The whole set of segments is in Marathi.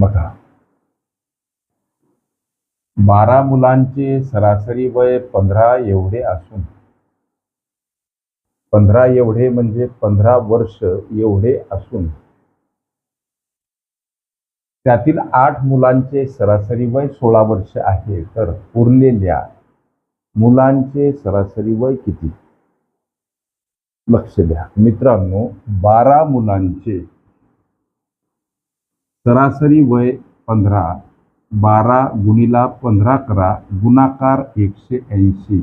बघा. बारा मुलांचे सरासरी वय पंधरा एवढे असून पंधरा एवढे म्हणजे पंधरा वर्ष एवढे असून त्यातील आठ मुलांचे सरासरी वय सोळा वर्ष आहे. तर उरलेल्या मुलांचे सरासरी वय किती? लक्ष द्या. मित्रांनो बारा मुलांचे सरासरी वय पंधरा बारा गुणिला पंधरा करा गुणाकार एकशे ऐंशी.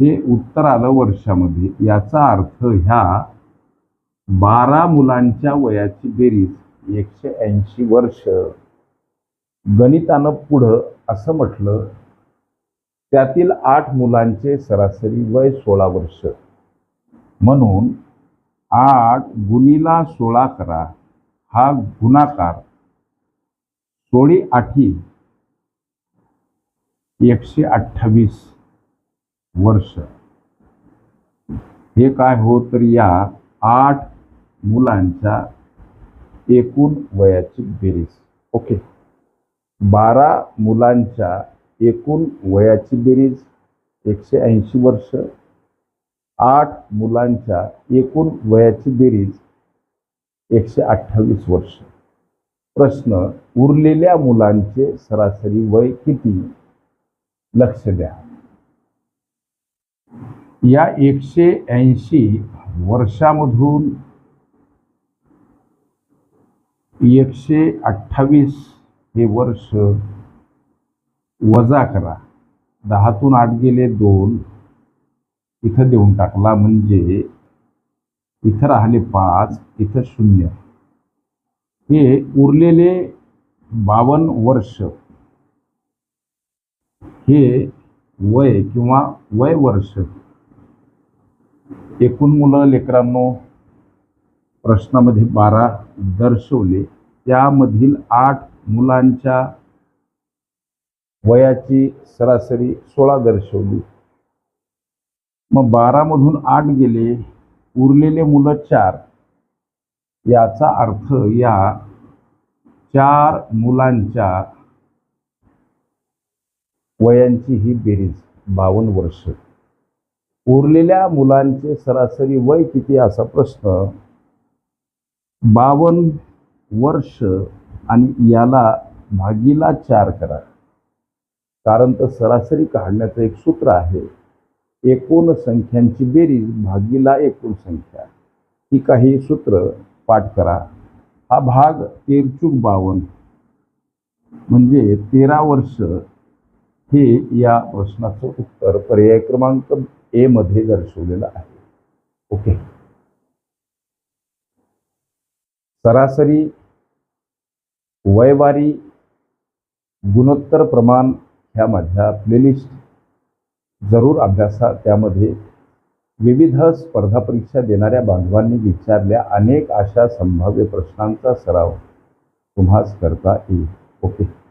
हे उत्तर आलं वर्षामध्ये. याचा अर्थ ह्या बारा मुलांच्या वयाची बेरीज एकशे ऐंशी वर्ष. गणितानं पुढं असं म्हटलं त्यातील आठ मुलांचे सरासरी वय सोळा वर्ष. म्हणून आठ गुणिला सोळा करा हा गुणाकार सोळी आठी एकशे अठ्ठावीस वर्ष. हे काय हो तर या आठ मुलांच्या एकूण वयाची बेरीज. ओके. बारा मुलांच्या एकूण वयाची बेरीज एकशे ऐंशी वर्ष. आठ मुलांच्या एकूण वयाची बेरीज एकशे अठ्ठावीस वर्ष. प्रश्न उरलेल्या मुलांचे सरासरी वय किती? लक्ष द्या. या एकशे ऐंशी वर्षामधून एकशे अठ्ठावीस हे वर्ष वजा करा. दहातून आठ गेले दोन. इथं देऊन टाकला म्हणजे इथं राहिले पाच इथं शून्य. हे उरलेले बावन्न वर्ष. हे वय किंवा वय वर्ष. एकूण मुलं लेकरांनो प्रश्नामध्ये बारा दर्शवले. त्यामधील आठ मुलांच्या वयाची सरासरी सोळा दर्शवली. मग बारामधून आठ गेले. उरलेले मुलं चार. याचा अर्थ या चार मुलांच्या वयांची ही बेरीज बावन्न वर्ष. उरलेल्या मुलांचे सरासरी वय किती असा प्रश्न? बावन्न वर्ष आणि याला भागीला चार करा. कारण तर सरासरी काढण्याचं एक सूत्र आहे. एकूण संख्यांची बेरीज भागीला एकूण संख्या. ही काही सूत्र पाठ करा. हा भाग तेरचूक बावन्न म्हणजे तेरा वर्ष हे या प्रश्नाचं उत्तर पर्याय क्रमांक ए मध्ये दर्शवलेलं आहे. ओके. सरासरी वयवारी गुणोत्तर प्रमाण ह्या माझ्या प्लेलिस्ट जरूर अभ्यासा. त्यामध्ये विविध स्पर्धा परीक्षा देणाऱ्या बांधवांनी विचारल्या अनेक अशा संभाव्य प्रश्नांचा सराव. तुम्हाच करता येईल. ओके.